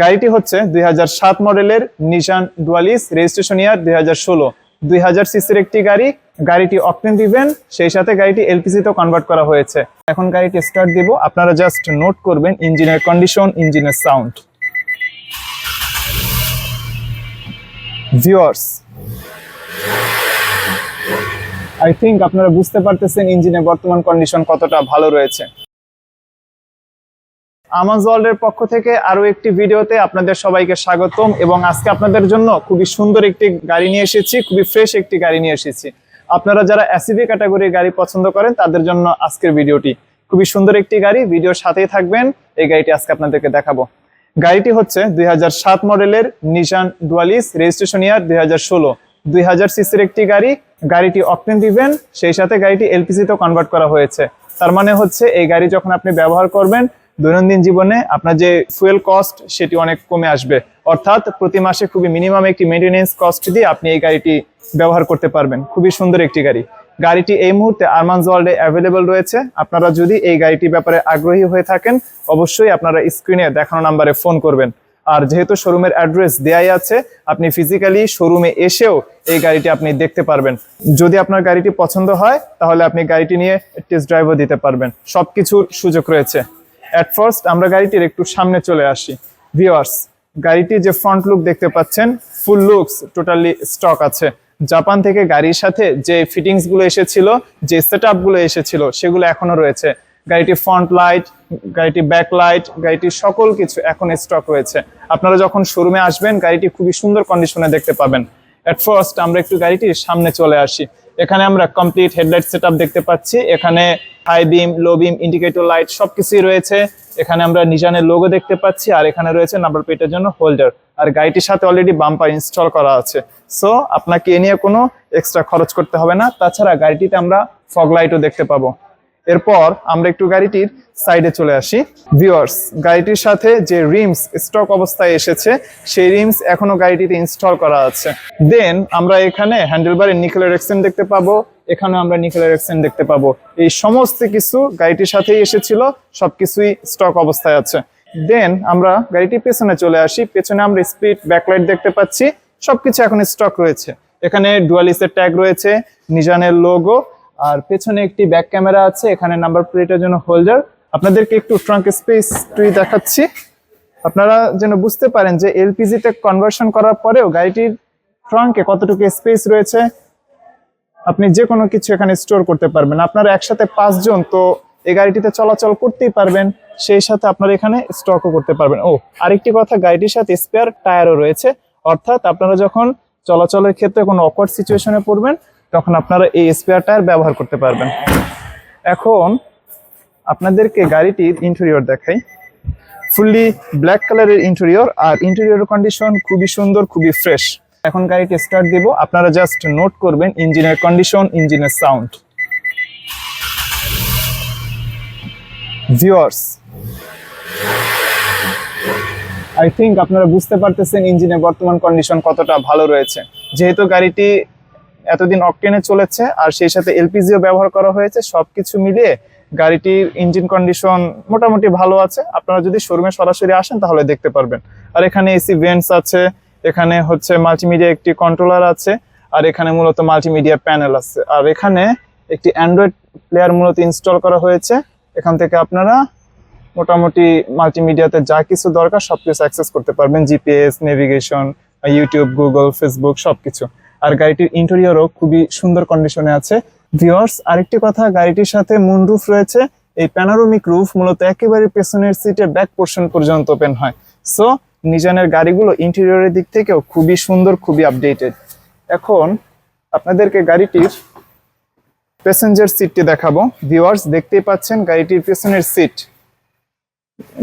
গাড়িটি হচ্ছে দুই হাজার সাত মডেলের নিশান ডুয়ালিস রেজিস্ট্রেশন ইয়ার দুই হাজার ষোলো। দুই হাজার সিসির একটি গাড়ি, গাড়িটি অকটেন দিবেন, সেই সাথে গাড়িটি এলপিজি তেও কনভার্ট করা হয়েছে। এখন গাড়িটি স্টার্ট দিব, আপনারা জাস্ট নোট করবেন ইঞ্জিনের কন্ডিশন ইঞ্জিনের সাউন্ড ভিউয়ার্স আই থিংক আপনারা বুঝতে পারতেছেন ইঞ্জিনের বর্তমান কন্ডিশন কতটা ভালো রয়েছে। আমাজওয়ার্ল্ডের পক্ষ থেকে আরও একটি ভিডিওতে আপনাদের সবাইকে স্বাগতম এবং আজকে আপনাদের জন্য খুবই সুন্দর একটি গাড়ি নিয়ে এসেছি, খুবই ফ্রেশ একটি গাড়ি নিয়ে এসেছি। আপনারা যারা এসিভি ক্যাটাগরির গাড়ি পছন্দ করেন, তাদের জন্য আজকের ভিডিওটি খুবই সুন্দর একটি গাড়ি। ভিডিওর সাথেই থাকবেন, এই গাড়িটি আজকে আপনাদেরকে দেখাবো। গাড়িটি হচ্ছে দুই হাজার সাত মডেলের নিশান ডুয়ালিস রেজিস্ট্রেশন ইয়ার দুই হাজার ষোলো। দুই হাজার সিসির একটি গাড়ি, গাড়িটি অকটেন দিবেন, সেই সাথে গাড়িটি এলপিজিতেও কনভার্ট করা হয়েছে। তার মানে হচ্ছে এই গাড়ি যখন আপনি ব্যবহার করবেন দৈনন্দিন জীবনে আপনার যে ফুয়েল কস্ট সেটি অনেক কমে আসবে। অর্থাৎ প্রতি মাসে খুবই মিনিমাম একটি মেনটেনেন্স কস্ট দিয়ে আপনি এই গাড়িটি ব্যবহার করতে পারবেন। খুবই সুন্দর একটি গাড়ি। গাড়িটি এই মুহূর্তে আরমানস ওয়ার্ল্ডে অ্যাভেলেবল রয়েছে। আপনারা যদি এই গাড়িটির ব্যাপারে আগ্রহী হয়ে থাকেন, অবশ্যই আপনারা স্ক্রিনে দেখানো নাম্বারে ফোন করবেন। আর যেহেতু শোরুমের অ্যাড্রেস দেয়াই আছে, আপনি ফিজিক্যালি শোরুমে এসেও এই গাড়িটি আপনি দেখতে পারবেন। যদি আপনার গাড়িটি পছন্দ হয়, তাহলে আপনি গাড়িটি নিয়ে টেস্ট ড্রাইভও দিতে পারবেন। সব কিছুর সুযোগ রয়েছে। অ্যাট ফার্স্ট আমরা গাড়িটির একটু সামনে চলে আসি। ভিওয়ার্স গাড়িটির যে ফ্রন্ট লুক দেখতে পাচ্ছেন ফুল লুকস টোটালি স্টক আছে। জাপান থেকে গাড়ির সাথে যে ফিটিংসগুলো এসেছিল, যে সেট এসেছিল, সেগুলো এখনও রয়েছে। গাড়িটির ফ্রন্ট লাইট গাড়িটির ব্যাক লাইট গাড়িটির সকল কিছু এখন স্টক রয়েছে। আপনারা যখন শোরুমে আসবেন, গাড়িটি খুবই সুন্দর কন্ডিশনে দেখতে পাবেন। এট ফার্স্ট আমরা একটু গাড়িটির সামনে চলে আসি। এখানে আমরা কমপ্লিট হেডলাইট সেট দেখতে পাচ্ছি। এখানে high beam low beam indicator light সবকিছুই রয়েছে। এখানে আমরা নিজানের লোগো দেখতে পাচ্ছি আর এখানে রয়েছে নাম্বার প্লেটের জন্য হোল্ডার আর গাড়িটির সাথে অলরেডি বাম্পার ইনস্টল করা আছে। সো আপনাকে এ নিয়ে কোনো এক্সট্রা খরচ করতে হবে না। তাছাড়া গাড়িটিতে আমরা ফগ লাইটও দেখতে পাবো। এরপর আমরা একটু গাড়িটির সাইডে চলে আসি। ভিউয়ার্স গাড়িটির সাথে যে রিমস স্টক অবস্থায় এসেছে, সেই রিমস এখনও গাড়িটিতে ইনস্টল করা আছে। দেন আমরা এখানে হ্যান্ডেলবারের নিকেলের এক্সেন্ট দেখতে পাবো এখানে আমরা নিকেলের এক্সেন্ট দেখতে পাবো। এই সমস্ত কিছু গাড়িটির সাথেই এসেছিল, সবকিছুই স্টক অবস্থায় আছে। দেন আমরা গাড়িটির পেছনে চলে আসি, পেছনে আমরা স্পিড ব্যাকলাইট দেখতে পাচ্ছি, সবকিছু এখন স্টক রয়েছে। এখানে ডুয়ালিসের ট্যাগ রয়েছে নিজানের লোগো আর পেছনে একটি ব্যাক ক্যামেরা আছে, এখানে নাম্বার প্লেটের জন্য হোল্ডার আপনাদেরকে একটু ট্রাঙ্ক স্পেস টুই দেখাচ্ছি। আপনারা যেন বুঝতে পারেন যে এলপিজি তে কনভার্সন করার পরেও গাড়িটির ট্রাঙ্কে কতটুকু স্পেস রয়েছে। আপনি যে কোনো কিছু এখানে স্টোর করতে পারবেন। আপনারা একসাথে পাঁচজন তো এই গাড়িটিতে চলাচল করতেই পারবেন, সেই সাথে আপনারা এখানে স্টকও করতে পারবেন। ও, আরেকটি কথা, গাড়িটির সাথে স্পেয়ার টায়ারও রয়েছে। অর্থাৎ আপনারা যখন চলাচলের ক্ষেত্রে কোনো অকওয়ার্ড সিচুয়েশনে পড়বেন তখন আপনারা এই স্পেয়ার টায়ার ব্যবহার করতে পারবেন। এখন আপনাদেরকে গাড়িটির ইন্টেরিয়র দেখাই। ফুললি ব্ল্যাক কালারের ইন্টেরিয়র আর ইন্টেরিয়র কন্ডিশন খুবই সুন্দর, খুবই ফ্রেশ এখন গাড়িটি স্টার্ট দিব। আপনারা জাস্ট নোট করবেন ইঞ্জিনের কন্ডিশন ইঞ্জিনের সাউন্ড ভিউয়ার্স আই থিংক আপনারা বুঝতে পারতেছেন ইঞ্জিনের বর্তমান কন্ডিশন কতটা ভালো রয়েছে। যেহেতু গাড়িটি এতদিন অকটেনে চলেছে আর সেই সাথে এলপিজিও ব্যবহার করা হয়েছে। সবকিছু মিলিয়ে গাড়িটির ইঞ্জিন কন্ডিশন মোটামুটি ভালো আছে। আপনারা যদি শোরুমে সরাসরি আসেন তাহলে দেখতে পারবেন। আর এখানে এসি ভেন্টস আছে, এখানে হচ্ছে মাল্টিমিডিয়া একটি কন্ট্রোলার আছে, আর এখানে মূলত মাল্টিমিডিয়া প্যানেল আছে। আর এখানে একটি অ্যান্ড্রয়েড প্লেয়ার মূলত ইনস্টল করা হয়েছে। এখান থেকে আপনারা মোটামুটি মাল্টিমিডিয়াতে যা কিছু দরকার সবকিছু অ্যাক্সেস করতে পারবেন। GPS, navigation, YouTube, Google, Facebook, সবকিছু। আর গাড়িটির ইন্টেরিয়রও খুবই সুন্দর কন্ডিশনে আছে। ভিওর্স আরেকটি কথা, গাড়িটির সাথে মুন রুফ রয়েছে। এই প্যানারোমিক রুফ মূলত একেবারে পেছনের সিটের ব্যাক পোর্শন পর্যন্ত ওপেন হয়। সো নিজানের গাড়িগুলো ইন্টেরিয়রের দিক থেকেও খুবই সুন্দর, খুবই আপডেটেড এখন আপনাদেরকে গাড়িটির প্যাসেঞ্জার সিটটি দেখাবো। ভিউয়ার্স দেখতেই পাচ্ছেন গাড়িটির পেছনের সিট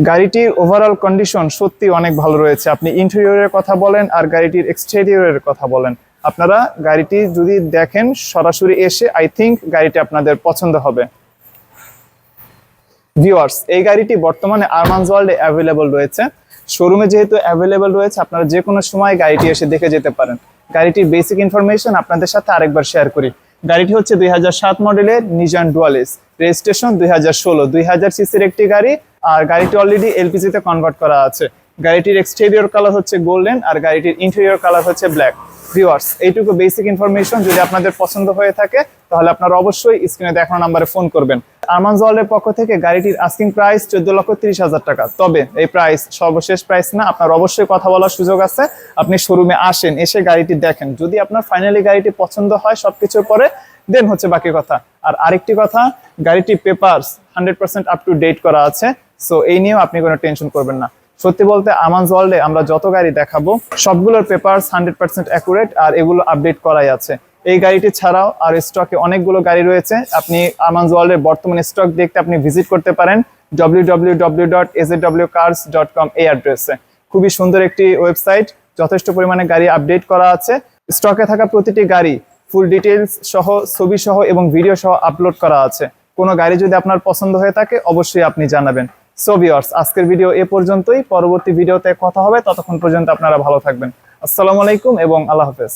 গাড়িটির ওভারঅল কন্ডিশন সত্যি অনেক ভালো রয়েছে। আপনি ইন্টেরিয়রের কথা বলেন আর গাড়িটির এক্সটেরিয়রের কথা বলেন। আপনারা গাড়িটি যদি দেখেন, সরাসরি এসে আই থিংক গাড়িটি আপনাদের পছন্দ হবে। ভিউয়ার্স এই গাড়িটি বর্তমানে আরমানস ওয়ার্ল্ডে অ্যাভেলেবল রয়েছে। শোরুমে যেহেতু অ্যাভেলেবল রয়েছে, আপনারা যে কোনো সময় গাড়িটি এসে দেখে যেতে পারেন। গাড়িটির বেসিক ইনফরমেশন আপনাদের সাথে আরেকবার শেয়ার করি। গাড়িটি হচ্ছে দুই হাজার সাত মডেলের নিজান ডুয়ালিস রেজিস্ট্রেশন দুই হাজার ষোলো। দুই হাজার সিসির একটি গাড়ি, আর গাড়িটি অলরেডি এলপিজিতে কনভার্ট করা আছে। গাড়িটির এক্সটেরিয়র কালার হচ্ছে গোল্ডেন আর গাড়িটির ইন্টেরিয়র কালার হচ্ছে ব্ল্যাক ভিউয়ার্স এইটুকু বেসিক ইনফরমেশন যদি আপনাদের পছন্দ হয়ে থাকে, তাহলে আপনারা অবশ্যই স্ক্রিনে দেখানো নাম্বারে ফোন করবেন। আরমান পক্ষ থেকে গাড়িটির আস্কিং প্রাইস চোদ্দ লক্ষ তিরিশ হাজার টাকা। তবে এই প্রাইস সর্বশেষ প্রাইস না, আপনার অবশ্যই কথা বলার সুযোগ আছে। আপনি শোরুমে আসেন, এসে গাড়িটি দেখেন। যদি আপনার ফাইনালি গাড়িটি পছন্দ হয় সবকিছুর পরে দেন হচ্ছে বাকি কথা। আর আরেকটি কথা গাড়িটি papers hundred percent up to date করা আছে সো এই নিয়েও আপনি কোনো টেনশন করবেন না। সত্যি বলতে আমাজ ওয়ার্ল্ডে আমরা যত গাড়ি দেখাবো, সবগুলোর পেপারস হান্ড্রেড পার্সেন্ট অ্যাকুরেট আর এগুলো আপডেট করাই আছে। এই গাড়িটি ছাড়াও আর স্টকে অনেকগুলো গাড়ি রয়েছে। আপনি আমাজ ওয়ার্ল্ডের বর্তমান স্টক দেখতে আপনি ভিজিট করতে পারেন W W W dot W dot com এই অ্যাড্রেসে খুবই সুন্দর একটি ওয়েবসাইট যথেষ্ট পরিমাণে গাড়ি আপডেট করা আছে। স্টকে থাকা প্রতিটি গাড়ি ফুল ডিটেলস সহ, ছবি সহ এবং ভিডিও সহ আপলোড করা আছে। কোনো গাড়ি যদি আপনার পছন্দ হয়ে থাকে, অবশ্যই আপনি জানাবেন। সো ভিউয়ার্স আজকের ভিডিও এ পর্যন্তই। পরবর্তী ভিডিওতে কথা হবে। ততক্ষণ পর্যন্ত আপনারা ভালো থাকবেন। আসসালামু আলাইকুম এবং আল্লাহ হাফেজ।